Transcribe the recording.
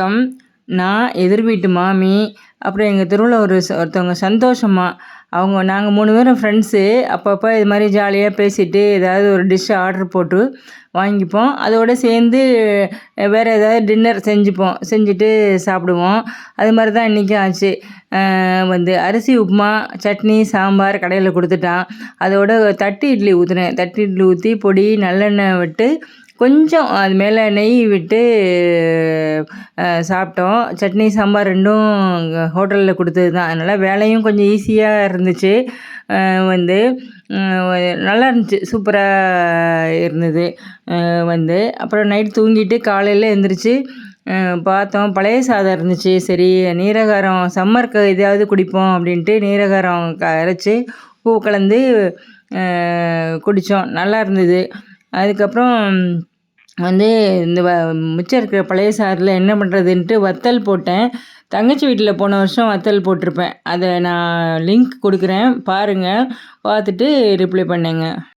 வணக்கம். நான் எதிர் வீட்டு மாமி. அப்புறம் எங்கள் தெருவில் ஒரு ஒருத்தவங்க சந்தோஷமா. அவங்க நாங்கள் மூணு பேரும் ஃப்ரெண்ட்ஸு அப்பப்போ இது மாதிரி ஜாலியாக பேசிட்டு ஏதாவது ஒரு டிஷ்ஷை ஆர்டர் போட்டு வாங்கிப்போம். அதோட சேர்ந்து வேறு ஏதாவது டின்னர் செஞ்சுப்போம். செஞ்சுட்டு சாப்பிடுவோம். அது மாதிரி தான் இன்றைக்கும் ஆச்சு. வந்து அரிசி உப்புமா சட்னி சாம்பார் கடையில் கொடுத்துட்டான். அதோட தட்டு இட்லி ஊற்றுனேன் தட்டு இட்லி ஊற்றி பொடி நல்லெண்ணெய் விட்டு கொஞ்சம் அது மேலே நெய் விட்டு சாப்பிட்டோம். சட்னி சாம்பார் ரெண்டும் ஹோட்டலில் கொடுத்தது தான். அதனால் வேலையும் கொஞ்சம் ஈஸியாக இருந்துச்சு. வந்து நல்லா இருந்துச்சு. சூப்பராக இருந்தது. வந்து அப்புறம் நைட் தூங்கிட்டு காலையில் எழுந்திரிச்சு பார்த்தோம். பழைய சாதம் இருந்துச்சு. சரி நீரகாரம் சம்மருக்கு எதாவது குடிப்போம் அப்படின்ட்டு நீரகாரம் க அரைச்சி பூ கலந்து குடித்தோம் நல்லா இருந்தது. அதுக்கப்புறம் வந்து இந்த வ மிச்சம் இருக்கிற பழைய சாரில் என்ன பண்ணுறதுன்ட்டு வத்தல் போட்டேன். தங்கச்சி வீட்டில் போன வருஷம் வத்தல் போட்டிருப்பேன். அதை நான் லிங்க் கொடுக்குறேன். பாருங்கள் பார்த்துட்டு ரிப்ளை பண்ணுங்கள்